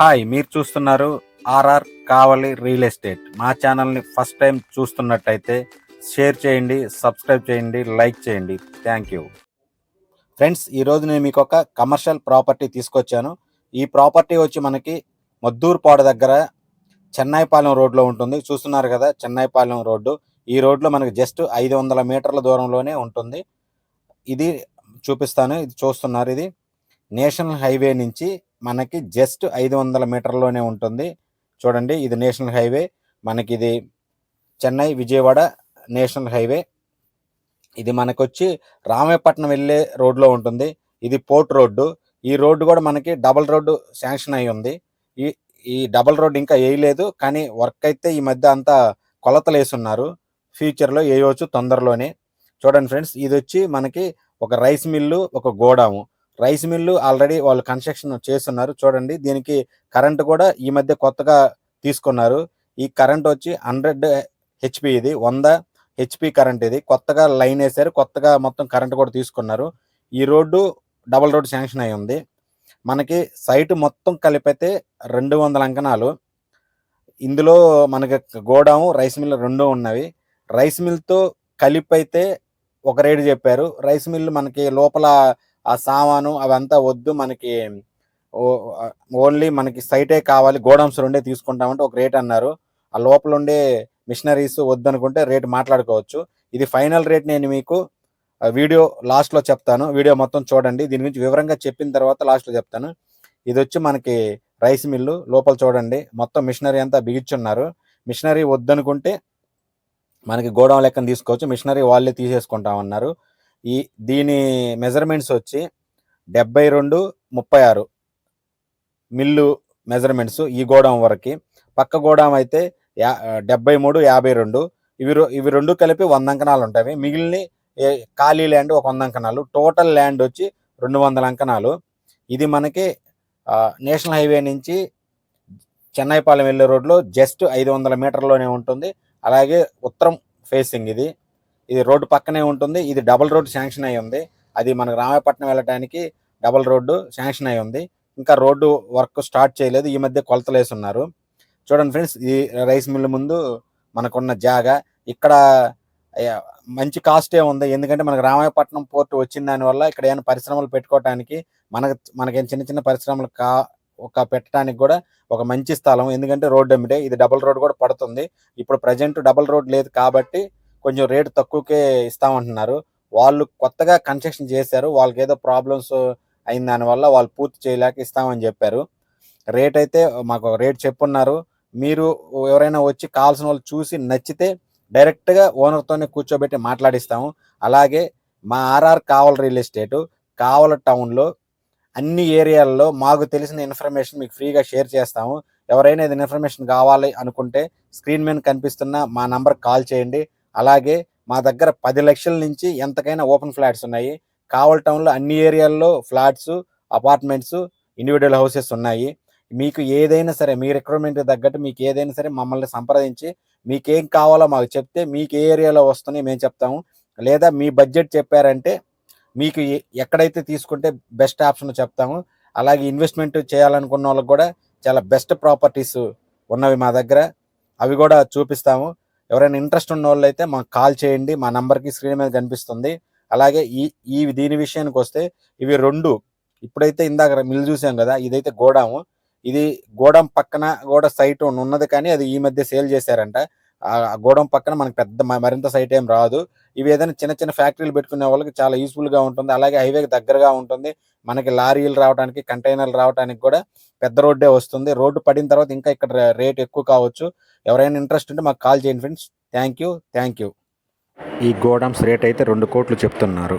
Hi మీరు చూస్తున్నారు RR కావలి real estate. మా ఛానల్ని ఫస్ట్ టైం చూస్తున్నట్టయితే షేర్ చేయండి సబ్స్క్రైబ్ చేయండి లైక్ చేయండి. Thank you. ఫ్రెండ్స్ ఈరోజు నేను మీకు ఒక కమర్షియల్ ప్రాపర్టీ తీసుకొచ్చాను. ఈ ప్రాపర్టీ వచ్చి మనకి మద్దూరుపాడు దగ్గర చెన్నైపాలెం రోడ్లో ఉంటుంది. చూస్తున్నారు కదా చెన్నైపాలెం రోడ్డు. ఈ రోడ్లో మనకి జస్ట్ ఐదు వందల మీటర్ల దూరంలోనే ఉంటుంది. ఇది చూపిస్తాను ఇది చూస్తున్నారు. ఇది నేషనల్ హైవే నుంచి మనకి జస్ట్ ఐదు వందల మీటర్లోనే ఉంటుంది. చూడండి ఇది నేషనల్ హైవే. మనకి ఇది చెన్నై విజయవాడ నేషనల్ హైవే. ఇది మనకొచ్చి రామేపట్నం వెళ్ళే రోడ్లో ఉంటుంది. ఇది పోర్ట్ రోడ్డు. ఈ రోడ్డు కూడా మనకి డబల్ రోడ్డు శాంక్షన్ అయి ఉంది. ఈ ఈ డబల్ రోడ్ ఇంకా వేయలేదు కానీ వర్క్ అయితే ఈ మధ్య అంతా కొలతలు వేసున్నారు ఫ్యూచర్లో వేయవచ్చు తొందరలోనే. చూడండి ఫ్రెండ్స్ ఇది వచ్చి మనకి ఒక రైస్ మిల్లు ఒక గోడాము రైస్ మిల్లు ఆల్రెడీ వాళ్ళు కన్స్ట్రక్షన్ చేస్తున్నారు. చూడండి దీనికి కరెంట్ కూడా ఈ మధ్య కొత్తగా తీసుకున్నారు. ఈ కరెంట్ వచ్చి హండ్రెడ్ హెచ్పి ఇది వంద హెచ్పి కరెంట్ ఇది. కొత్తగా లైన్ వేశారు కొత్తగా మొత్తం కరెంట్ కూడా తీసుకున్నారు. ఈ రోడ్డు డబల్ రోడ్ శాంక్షన్ అయి ఉంది. మనకి సైట్ మొత్తం కలిపితే రెండు వందల అంకణాలు. ఇందులో మనకి గోడాము రైస్ మిల్ రెండు ఉన్నవి. రైస్ మిల్తో కలిపి అయితే ఒక రేటు చెప్పారు. రైస్ మిల్ మనకి లోపల ఆ సామాను అవంతా వద్దు మనకి ఓన్లీ మనకి సైటే కావాలి గోడౌన్స్ ఉండే తీసుకుంటామంటే ఒక రేట్ అన్నారు. ఆ లోపల ఉండే మిషనరీస్ వద్దనుకుంటే రేట్ మాట్లాడుకోవచ్చు. ఇది ఫైనల్ రేట్ నేను మీకు వీడియో లాస్ట్లో చెప్తాను. వీడియో మొత్తం చూడండి. దీని గురించి వివరంగా చెప్పిన తర్వాత లాస్ట్లో చెప్తాను. ఇది వచ్చి మనకి రైస్ మిల్లు లోపల చూడండి. మొత్తం మిషనరీ అంతా బిగించున్నారు. మిషనరీ వద్దనుకుంటే మనకి గోడౌన్ లెక్కన తీసుకోవచ్చు. మిషనరీ వాళ్ళే తీసేసుకుంటామన్నారు. ఈ దీని మెజర్మెంట్స్ వచ్చి డెబ్బై రెండు ముప్పై ఆరు మిల్లు మెజర్మెంట్స్ ఈ గోడౌన్ వరకు. పక్క గోడౌన్ అయితే యా డెబ్బై మూడు యాభై రెండు. ఇవి ఇవి రెండు కలిపి వంద అంకణాలు ఉంటాయి. మిగిలిన ఖాళీ ల్యాండ్ ఒక వంద అంకణాలు టోటల్ ల్యాండ్ వచ్చి రెండు వందల అంకణాలు. ఇది మనకి నేషనల్ హైవే నుంచి చెన్నైపాలెం వెళ్ళే రోడ్లో జస్ట్ ఐదు వందల మీటర్లోనే ఉంటుంది. అలాగే ఉత్తరం ఫేసింగ్ ఇది. ఇది రోడ్డు పక్కనే ఉంటుంది. ఇది డబుల్ రోడ్ శాంక్షన్ అయి ఉంది. అది మనకు రామాయపట్నం వెళ్ళటానికి డబుల్ రోడ్డు శాంక్షన్ అయి ఉంది. ఇంకా రోడ్డు వర్క్ స్టార్ట్ చేయలేదు. ఈ మధ్య కొలతలు వేసున్నారు చూడండి ఫ్రెండ్స్ ఈ రైస్ మిల్ ముందు మనకున్న జాగా. ఇక్కడ మంచి మంచి కాస్టే ఉంది. ఎందుకంటే మనకు రామాయపట్నం పోర్ట్ వచ్చిన దానివల్ల ఇక్కడ ఏమైనా పరిశ్రమలు పెట్టుకోవడానికి మనకు మనకేం చిన్న చిన్న పరిశ్రమలు కా ఒక పెట్టడానికి కూడా ఒక మంచి స్థలం. ఎందుకంటే రోడ్డు అమ్మిటే ఇది డబుల్ రోడ్ కూడా పడుతుంది. ఇప్పుడు ప్రజెంట్ డబుల్ రోడ్ లేదు కాబట్టి కొంచెం రేటు తక్కువకే ఇస్తామంటున్నారు. వాళ్ళు కొత్తగా కన్స్ట్రక్షన్ చేశారు. వాళ్ళకి ఏదో ప్రాబ్లమ్స్ అయిన దానివల్ల వాళ్ళు పూర్తి చేయలేక ఇస్తామని చెప్పారు. రేట్ అయితే మాకు రేట్ చెప్పున్నారు. మీరు ఎవరైనా వచ్చి కావాల్సిన వాళ్ళు చూసి నచ్చితే డైరెక్ట్గా ఓనర్తోనే కూర్చోబెట్టి మాట్లాడిస్తాము. అలాగే మా RR Kavali real estate Kavali టౌన్లో అన్ని ఏరియాల్లో మాకు తెలిసిన ఇన్ఫర్మేషన్ మీకు ఫ్రీగా షేర్ చేస్తాము. ఎవరైనా ఇది ఇన్ఫర్మేషన్ కావాలి అనుకుంటే స్క్రీన్ మీద కనిపిస్తున్న మా నంబర్ కాల్ చేయండి. అలాగే మా దగ్గర పది లక్షల నుంచి ఎంతకైనా ఓపెన్ ఫ్లాట్స్ ఉన్నాయి. కావల్ టౌన్లో అన్ని ఏరియాల్లో ఫ్లాట్స్ అపార్ట్మెంట్స్ ఇండివిజువల్ హౌసెస్ ఉన్నాయి. మీకు ఏదైనా సరే మీ రిక్వైర్మెంట్ తగ్గట్టు మీకు ఏదైనా సరే మమ్మల్ని సంప్రదించి మీకేం కావాలో మాకు చెప్తే మీకు ఏ ఏరియాలో వస్తున్నాయి మేము చెప్తాము. లేదా మీ బడ్జెట్ చెప్పారంటే మీకు ఎక్కడైతే తీసుకుంటే బెస్ట్ ఆప్షన్ చెప్తాము. అలాగే ఇన్వెస్ట్మెంట్ చేయాలనుకున్న వాళ్ళకి కూడా చాలా బెస్ట్ ప్రాపర్టీస్ ఉన్నవి మా దగ్గర. అవి కూడా చూపిస్తాము. ఎవరైనా ఇంట్రెస్ట్ ఉన్న వాళ్ళు అయితే మాకు కాల్ చేయండి. మా నంబర్కి స్క్రీన్ మీద కనిపిస్తుంది. అలాగే ఈ ఈ దీని విషయానికి వస్తే ఇవి రెండు ఇప్పుడైతే ఇందాక మిల్లు చూసాం కదా ఇదైతే గోడాము. ఇది గోడం పక్కన గోడ సైట్ ఉన్నది కానీ అది ఈ మధ్య సేల్ చేశారంట. ఆ గోడం పక్కన మనకి పెద్ద మరింత సైట్ ఏం రాదు. ఇవి ఏదైనా చిన్న చిన్న ఫ్యాక్టరీలు పెట్టుకునే వాళ్ళకి చాలా యూస్ఫుల్గా ఉంటుంది. అలాగే హైవేకి దగ్గరగా ఉంటుంది. మనకి లారీలు రావడానికి కంటైనర్లు రావడానికి కూడా పెద్ద రోడ్డే వస్తుంది. రోడ్డు పడిన తర్వాత ఇంకా ఇక్కడ రేట్ ఎక్కువ కావచ్చు. ఎవరైనా ఇంట్రెస్ట్ ఉంటే మాకు కాల్ చేయండి friends. Thank you. Thank you. ఈ గోడమ్స్ రేట్ అయితే రెండు కోట్లు చెప్తున్నారు.